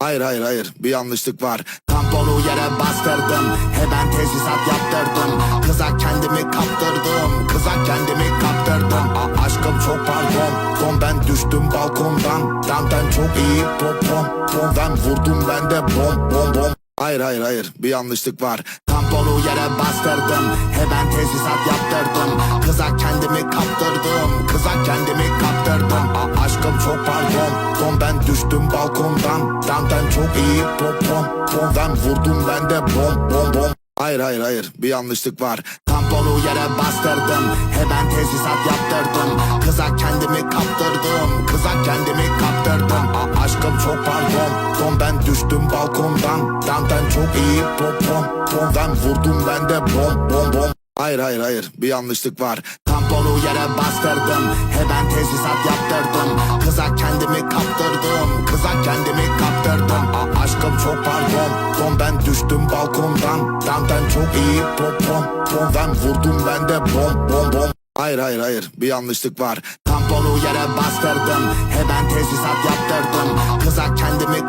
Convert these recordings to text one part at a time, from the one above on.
Hayır hayır hayır. Bir yanlışlık var. Tamponu yere bastırdım. Hemen tesisat yaptırdım. Kıza kendimi kaptırdım. Kıza kendimi kaptırdım. A- Aşkım çok pardon. Don ben düştüm balkondan. Danten çok iyi popom. Pom ben vurdum ben de bom bom bom Hayır hayır hayır. Bir yanlışlık var. Tamponu yere bastırdım. Hemen tesisat yaptırdım. Kıza kendimi kaptırdım. Kıza kendimi kaptırdım. A- Aşkım çok pardon. Don ben düştüm balkondan. Danten çok iyi popom Pom ben vurdum ben de bom bom bom. Hayır hayır hayır. Bir yanlışlık var. Tamponu yere bastırdım. Hemen tesisat yaptırdım. Kıza kendimi kaptırdım. Kıza kendimi kaptırdım Don ben düştüm balkondan. Danten çok iyi popom Pom ben vurdum ben de bom bom bom. Hayır hayır hayır bir yanlışlık var. Tamponu yere bastırdım Hemen tesisat yaptırdım. Kıza kendimi kaptırdım Kıza kendimi kaptırdım. A- Aşkım çok pardon Don ben düştüm balkondan. Danten çok iyi popom Pom ben vurdum ben de bom bom bom. Hayır hayır hayır bir yanlışlık var. Tamponu yere bastırdım Hemen tesisat yaptırdım. Kıza kendimi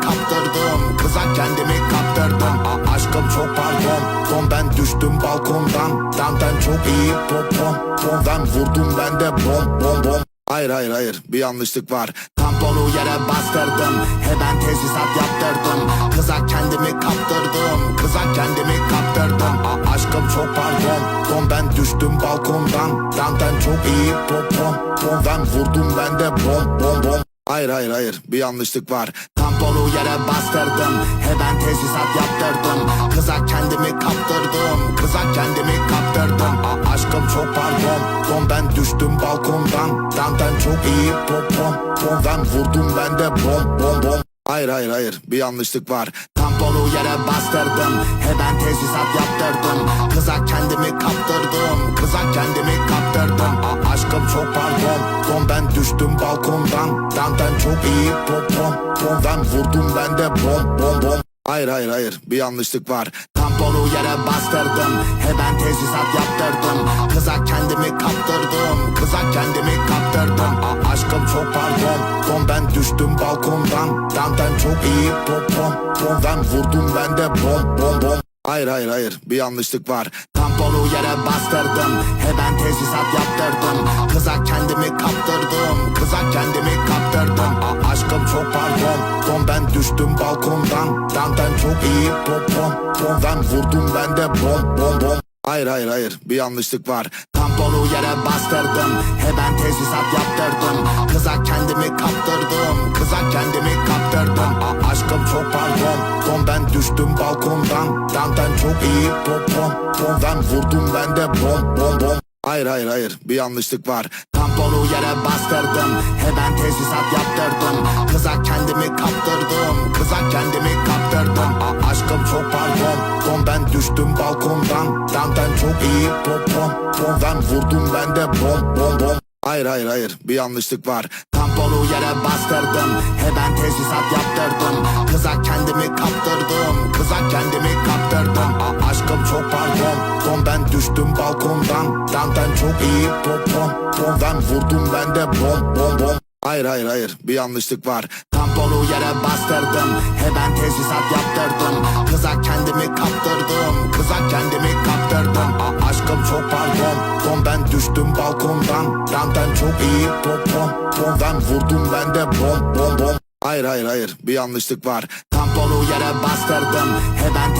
kendimi kaptırdım. A- Aşkım çok pardon. Don ben düştüm balkondan. Danten çok iyi popom Pom ben vurdum ben de bom bom bom. Hayır hayır hayır. Bir yanlışlık var. Tamponu yere bastırdım. Hemen tesisat yaptırdım. Kıza kendimi kaptırdım. Kıza kendimi kaptırdım. A- Aşkım çok pardon. Don ben düştüm balkondan. Danten çok iyi popom Pom. Ben vurdum ben de bom bom bom Hayır hayır hayır. Bir yanlışlık var. Tamponu yere bastırdım. Hemen tesisat yaptırdım. Kıza kendimi kaptırdım. Kıza kendimi kaptırdım. A- Aşkım çok pardon. Don ben düştüm balkondan. Danten çok iyi popom Pom ben vurdum ben de bom bom bom. Hayır hayır hayır. Bir yanlışlık var. Tamponu yere bastırdım. Hemen tesisat yaptırdım. Kıza kendimi kaptırdım. Kıza kendimi kaptırdım A- Aşkım çok pardon. Don ben düştüm balkondan. Danten çok iyi popom Pom ben vurdum ben de bom bom bom. Hayır hayır hayır bir yanlışlık var. Tamponu yere bastırdım. Hemen tesisat yaptırdım. Kıza kendimi kaptırdım. Kıza kendimi kaptırdım. A- Aşkım çok pardon. Don ben düştüm balkondan. Danten çok iyi popom Pom ben vurdum ben de bom bom bom Hayır hayır hayır. Bir yanlışlık var. Tamponu yere bastırdım. Hemen tesisat yaptırdım. Kıza kendimi kaptırdım. Kıza kendimi kaptırdım. A- Aşkım çok pardon. Don ben düştüm balkondan. Danten çok iyi popom. Pom ben vurdum ben de bom bom bom. Hayır hayır hayır. Bir yanlışlık var Tamponu yere bastırdım. Hemen tesisat yaptırdım. Kıza kendimi kaptırdım. Kıza kendimi kaptırdım. A- Aşkım çok pardon. Don ben düştüm balkondan. Danten çok iyi popom Pom ben vurdum ben de bom bom bom. Hayır hayır hayır. Bir yanlışlık var Tamponu yere bastırdım. Hemen tesisat yaptırdım. Kıza kendimi kaptırdım. Kıza kendimi kaptırdım. A- Aşkım çok pardon. Don ben düştüm balkondan. Danten çok iyi popom Pom ben vurdum ben de bom bom bom Hayır hayır hayır. Bir yanlışlık var. Tamponu yere bastırdım. Hemen tesisat yaptırdım. Kıza kendimi kaptırdım. Kıza kendimi kaptırdım. A- Aşkım çok pardon. Don ben düştüm balkondan. Danten çok iyi popom Pom ben vurdum ben de bom bom bom Hayır hayır hayır. Bir yanlışlık var. Tamponu yere bastırdım. Hemen tesisat yaptırdım. Kıza kendimi kaptırdım. Kıza kendimi kaptırdım. A- Aşkım çok pardon. Don ben düştüm balkondan. Danten çok iyi popom Pom ben vurdum ben de bom bom bom. Hayır hayır hayır. Bir yanlışlık var. Tamponu yere bastırdım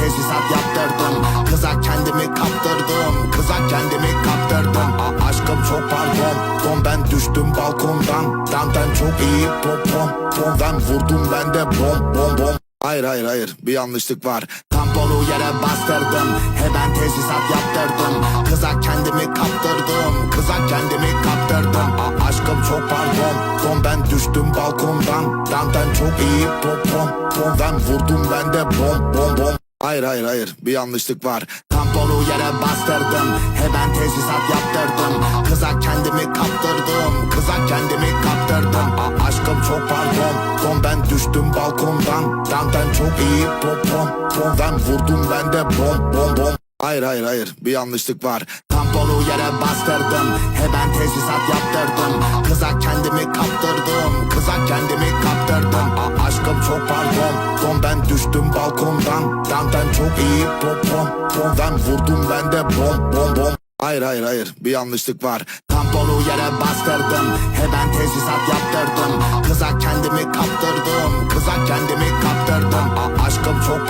Tesisat yaptırdım. Kıza kendimi kaptırdım Kıza kendimi kaptırdım. A- Aşkım çok pardon Don ben düştüm balkondan. Danten çok iyi popom Pom ben vurdum ben de bom bom bom. Hayır hayır hayır bir yanlışlık var. Tamponu yere bastırdım Hemen tesisat yaptırdım. Kıza kendimi kaptırdım Kıza kendimi kaptırdım. A- Aşkım çok pardon Don ben düştüm balkondan. Danten çok iyi popom Pom ben vurdum ben de bom bom bom Hayır hayır hayır. Bir yanlışlık var. Tamponu yere bastırdım. Hemen tesisat yaptırdım. Kıza kendimi kaptırdım. Kıza kendimi kaptırdım. A- Aşkım çok pardon. Don ben düştüm balkondan. Danten çok iyi popom. Pom ben vurdum ben de bom bom bom Hayır hayır hayır. Bir yanlışlık var. Tamponu yere bastırdım. He ben tesisat yaptırdım. Kıza kendimi kaptırdım. Kıza kendimi kaptırdım. A- Aşkım çok pardon. Don ben düştüm balkondan. Danten çok iyi pom pom pom. Ben vurdum ben de bom bom bom. Hayır hayır hayır. Bir yanlışlık var. Tamponu yere bastırdım. He ben tesisat yaptırdım. Kıza kendimi kaptırdım. Kıza kendimi kaptırdım. A- Aşkım çok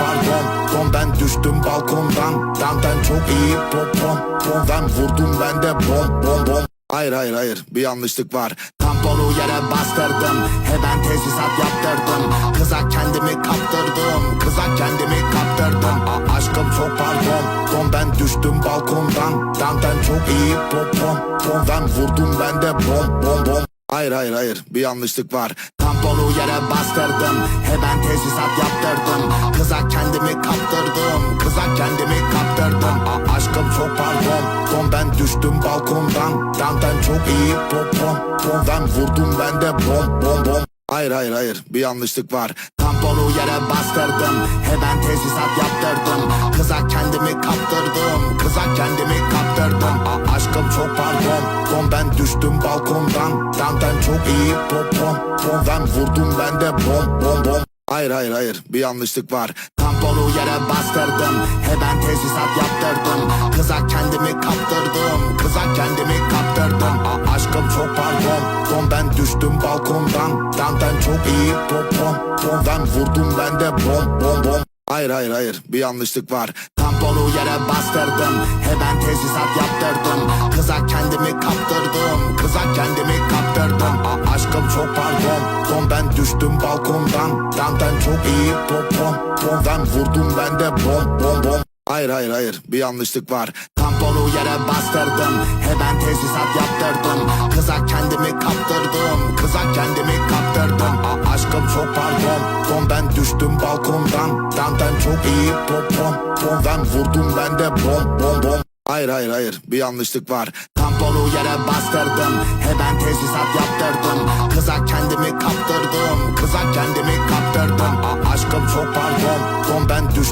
ben düştüm balkondan. Danten çok iyi pom pom pom. Ben vurdum ben de bom bom bom. Hayır hayır hayır. Bir yanlışlık var. Tamponu yere bastırdım. He ben tesisat yaptırdım. Kıza kendimi kaptırdım. Kıza kendimi kaptırdım. A- Aşkım çok pardon. Don ben düştüm balkondan. Danten çok iyi pom pom pom. Ben vurdum ben de bom bom bom Hayır hayır hayır. Bir yanlışlık var. Tamponu yere bastırdım. He ben tesisat yaptırdım. Kıza kendimi kaptırdım. Kıza kendimi kaptırdım. A- Aşkım çok pardon. Don ben düştüm balkondan. Danten çok iyi pom pom pom Ben vurdum ben de bom bom bom Hayır hayır hayır. Bir yanlışlık var. Tamponu yere bastırdım. He ben tesisat yaptırdım. Kıza kendimi kaptırdım. Kıza kendimi kaptırdım. A- Aşkım çok pardon. Don ben düştüm balkondan. Danten çok iyi pom pom pom Ben vurdum ben de bom bom bom Hayır hayır hayır. Bir yanlışlık var. Tamponu yere bastırdım. He ben tesisat yaptırdım. Kıza kendimi kaptırdım. Kıza kendimi kaptırdım. A- Aşkım çok pardon. Don ben düştüm balkondan. Danten çok iyi pom pom pom Ben vurdum ben de bom bom bom Hayır hayır hayır. Bir yanlışlık var. Tamponu yere bastırdım. He ben tesisat yaptırdım. Kıza kendimi kaptırdım. Kıza kendimi kaptırdım. A- Aşkım çok pardon. Don ben düştüm balkondan. Danten çok iyi pom pom pom Ben vurdum ben de bom bom bom Hayır hayır hayır. Bir yanlışlık var. Tamponu yere bastırdım. He ben tesisat yaptırdım. Kıza kendimi kaptırdım. Kıza kendimi kaptırdım. A- Aşkım çok pardon. Don ben düştüm balkondan. Danten çok iyi pom pom pom Ben vurdum ben de bom bom bom. Hayır hayır hayır. Bir yanlışlık var. Tamponu yere bastırdım. He ben tesisat yaptırdım. Kıza kendimi kaptırdım. Kıza kendimi kaptırdım. A- Aşkım çok pardon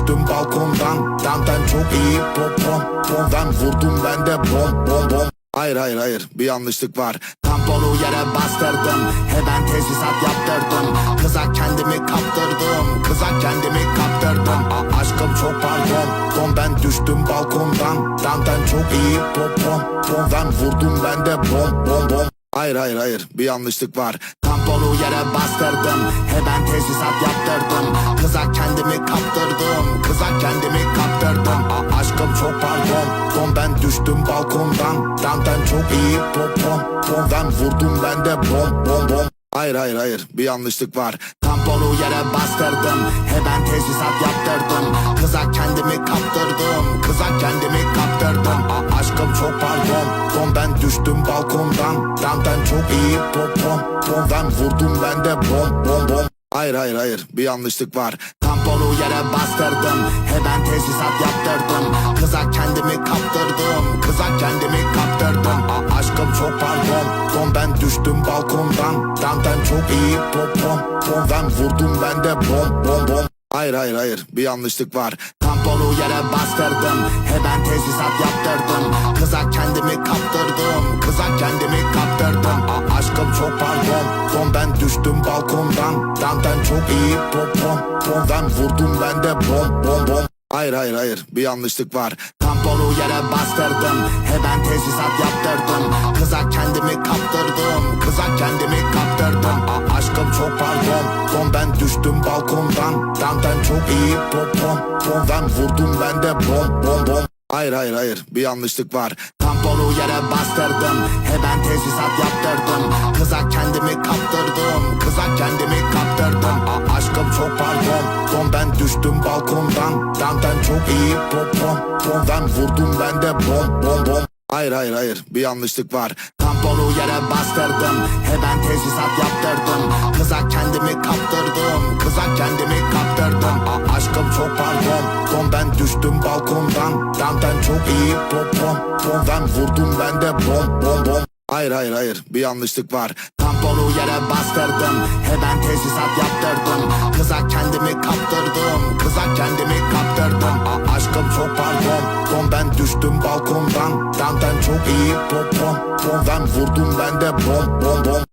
düştüm balkondan. Danten çok iyi. Pom pom pom. Ben vurdum ben de bom bom bom. Hayır hayır hayır. Bir yanlışlık var. Tamponu yere bastırdım. He ben tesisat yaptırdım. Kıza kendimi kaptırdım. Kıza kendimi kaptırdım. A- Aşkım çok pardon. Don ben düştüm balkondan. Danten çok iyi. Pom pom pom. Ben vurdum ben de bom bom bom. Hayır hayır hayır. Bir yanlışlık var. Tamponu yere bastırdım. He ben tesisat yaptırdım. Kıza kendimi kaptırdım Kıza kendimi kaptırdım. A- Aşkım çok pardon. Don ben düştüm balkondan. Danten çok iyi pom pom pom Ben vurdum ben de bom bom bom. Hayır hayır hayır. Bir yanlışlık var. Tamponu yere bastırdım. He ben tesisat yaptırdım. Kıza kendimi kaptırdım. Kıza kendimi kaptırdım. A- Aşkım çok pardon. Don ben düştüm balkondan. Danten çok iyi pom pom pom Ben vurdum ben de bom bom bom Hayır hayır hayır. Bir yanlışlık var. Tamponu yere bastırdım. He ben tesisat yaptırdım. Kıza kendimi kaptırdım. Kıza kendimi kaptırdım. A- Aşkım çok pardon. Don ben düştüm balkondan. Danten çok iyi pom pom pom Ben vurdum ben de bom bom bom Hayır hayır hayır. Bir yanlışlık var. Tamponu yere bastırdım. He ben tesisat yaptırdım. Kıza kendimi kaptırdım. Kıza kendimi kaptırdım. A- Aşkım çok pardon. Don ben düştüm balkondan. Danten çok iyi pom pom pom Ben vurdum ben de bom bom bom. Hayır hayır hayır. Bir yanlışlık var Tamponu yere bastırdım. He ben tesisat yaptırdım. Kıza kendimi kaptırdım. Kıza kendimi kaptırdım. A- Aşkım çok pardon. Don ben düştüm balkondan. Danten çok iyi pom pom pom Ben vurdum ben de bom bom bom Hayır hayır hayır. Bir yanlışlık var. Tamponu yere bastırdım. He ben tesisat yaptırdım. Kıza kendimi kaptırdım. Kıza kendimi kaptırdım. A- Aşkım çok pardon. Don ben düştüm balkondan. Danten çok iyi pom pom pom Ben vurdum ben de bom bom bom Hayır hayır hayır. Bir yanlışlık var. Tamponu yere bastırdım. He ben tesisat yaptırdım. Kıza kendimi kaptırdım. Kıza kendimi kaptırdım. A- Aşkım çok pardon. Don ben düştüm balkondan. Danten çok iyi pom pom pom Ben vurdum ben de bom bom bom Hayır hayır hayır. Bir yanlışlık var. Tamponu yere bastırdım. He ben tesisat yaptırdım. Kıza kendimi kaptırdım. Kıza kendimi kaptırdım. A- Aşkım çok pardon. Don ben düştüm balkondan. Dandan çok iyi pom pom pom Ben vurdum ben de bom bom bom